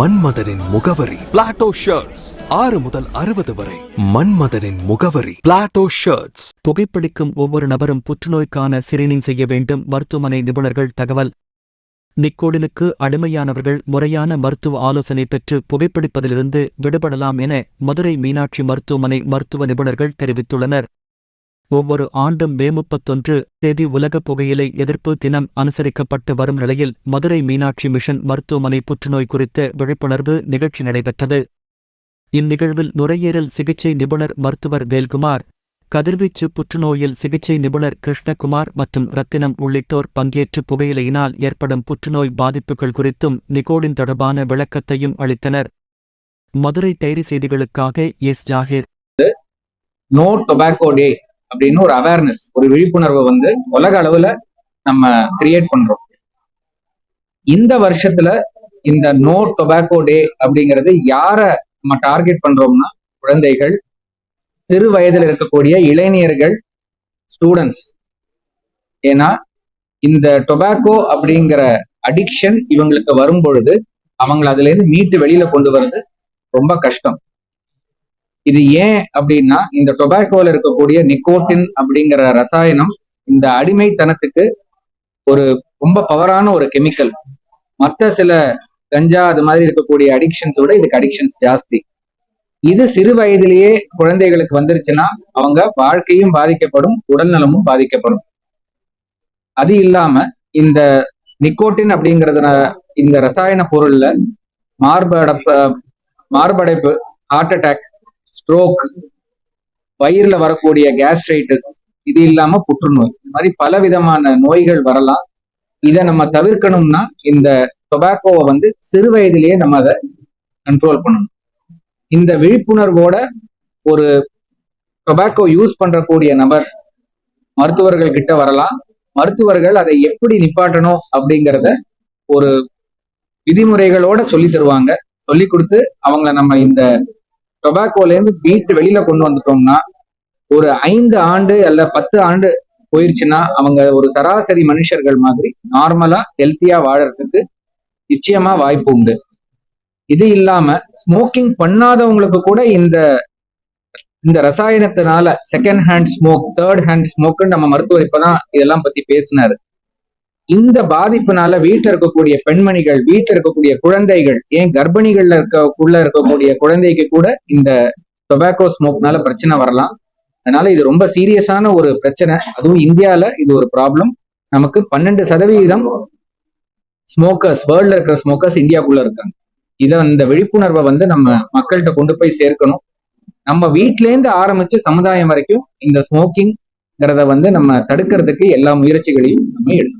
மன்மதனின் முகவரி. Plato shirts ஆறு முதல் அறுபது வரை. மன்மதனின் முகவரி. பிளாட்டோ ஷர்ட்ஸ் புகைப்பிடிக்கும் ஒவ்வொரு நபரும் புற்றுநோய்க்கான சிரீனிங் செய்ய வேண்டும். மருத்துவமனை நிபுணர்கள் தகவல். நிக்கோடினுக்கு அடிமையானவர்கள் முறையான மருத்துவ ஆலோசனை பெற்று புகைப்பிடிப்பதிலிருந்து விடுபடலாம் என மதுரை மீனாட்சி மருத்துவமனை மருத்துவ நிபுணர்கள் தெரிவித்துள்ளனர். ஒவ்வொரு ஆண்டும் மே முப்பத்தொன்று தேதி உலக புகையிலை எதிர்ப்பு தினம் அனுசரிக்கப்பட்டு வரும் நிலையில் மதுரை மீனாட்சி மிஷன் மருத்துவமனை புற்றுநோய் குறித்த விழிப்புணர்வு நிகழ்ச்சி நடைபெற்றது. இந்நிகழ்வில் நுரையீரல் சிகிச்சை நிபுணர் மருத்துவர் வேல்குமார் கதிர்வீச்சு புற்றுநோயில் சிகிச்சை நிபுணர் கிருஷ்ணகுமார் மற்றும் ரத்தினம் உள்ளிட்டோர் பங்கேற்று புகையிலையினால் ஏற்படும் புற்றுநோய் பாதிப்புகள் குறித்தும் நிகோடின் தொடர்பான விளக்கத்தையும் அளித்தனர். மதுரை டைரி செய்திகளுக்காக S Zakir. No tobacco day. அப்படின்னு ஒரு அவேர்னஸ் ஒரு விழிப்புணர்வை வந்து உலக அளவுல நம்ம கிரியேட் பண்றோம். இந்த வருஷத்துல இந்த நோ டொபாக்கோ டே அப்படிங்கிறது யார நம்ம டார்கெட் பண்றோம்னா குழந்தைகள் சிறு வயதில் இருக்கக்கூடிய இளைஞர்கள் ஸ்டூடெண்ட்ஸ் ஏன்னா இந்த டொபாக்கோ அப்படிங்கிற அடிக்ஷன் இவங்களுக்கு வரும் பொழுது அவங்கள அதுல இருந்து மீட்டு வெளியில கொண்டு வர்றது ரொம்ப கஷ்டம். இது ஏன் அப்படின்னா இந்த டொபாக்கோல இருக்கக்கூடிய நிக்கோட்டின் அப்படிங்கிற ரசாயனம் இந்த அடிமைத்தனத்துக்கு ஒரு ரொம்ப பவரான ஒரு கெமிக்கல் மற்ற சில கஞ்சா அது மாதிரி இருக்கக்கூடிய அடிக்ஷன்ஸ் விட இதுக்கு அடிக்ஷன்ஸ் ஜாஸ்தி. இது சிறு வயதிலேயே குழந்தைகளுக்கு வந்துருச்சுன்னா அவங்க வாழ்க்கையும் பாதிக்கப்படும் உடல் நலமும் பாதிக்கப்படும். அது இல்லாம இந்த நிக்கோட்டின் அப்படிங்கறதுன இந்த ரசாயன பொருள்ல மார்படப்ப மார்படைப்பு ஹார்ட் அட்டாக் ஸ்ட்ரோக் வயிறுல வரக்கூடிய கேஸ்ட்ரைட்டிஸ் இது இல்லாம புற்றுநோய். இந்த மாதிரி பல விதமான நோய்கள் வரலாம். இதை நம்ம தவிர்க்கணும்னா இந்த டொபாக்கோவை வந்து சிறு வயதிலேயே நம்ம அதை கண்ட்ரோல் பண்ணணும். இந்த விழிப்புணர்வோட ஒரு டொபாக்கோ யூஸ் பண்றக்கூடிய நபர் மருத்துவர்கள் கிட்ட வரலாம். மருத்துவர்கள் அதை எப்படி நிப்பாட்டணும் அப்படிங்கிறத ஒரு விதிமுறைகளோட சொல்லி தருவாங்க. சொல்லி கொடுத்து அவங்கள நம்ம இந்த டொபாக்கோல இருந்து வீட்டு வெளியில கொண்டு வந்துட்டோம்னா ஒரு ஐந்து ஆண்டு அல்ல பத்து ஆண்டு போயிருச்சுன்னா அவங்க ஒரு சராசரி மனுஷர்கள் மாதிரி நார்மலா ஹெல்த்தியா வாழறதுக்கு நிச்சயமா வாய்ப்பு உண்டு. இது இல்லாம ஸ்மோக்கிங் பண்ணாதவங்களுக்கு கூட இந்த இந்த ரசாயனத்தினால second hand smoke third hand ஸ்மோக்குன்னு நம்ம மருத்துவர் இப்பதான் இதெல்லாம் பத்தி பேசினாரு. இந்த பாதிப்புனால வீட்டில் இருக்கக்கூடிய பெண்மணிகள் வீட்டில் இருக்கக்கூடிய குழந்தைகள் ஏன் கர்ப்பிணிகள்ல இருக்கக்குள்ள இருக்கக்கூடிய குழந்தைக்கு கூட இந்த டொபாக்கோ ஸ்மோக்னால பிரச்சனை வரலாம். அதனால இது ரொம்ப சீரியஸான ஒரு பிரச்சனை. அதுவும் இந்தியால இது ஒரு ப்ராப்ளம் நமக்கு பன்னெண்டு சதவீதம் ஸ்மோக்கர்ஸ் வேர்ல்ட்ல இருக்கிற ஸ்மோக்கர்ஸ் இந்தியாவுக்குள்ள இருக்காங்க. இதை இந்த விழிப்புணர்வை வந்து நம்ம மக்கள்கிட்ட கொண்டு போய் சேர்க்கணும். நம்ம வீட்டிலேருந்து ஆரம்பிச்சு சமுதாயம் வரைக்கும் இந்த ஸ்மோக்கிங்கிறத வந்து நம்ம தடுக்கிறதுக்கு எல்லா முயற்சிகளையும் நம்ம எடுக்கணும்.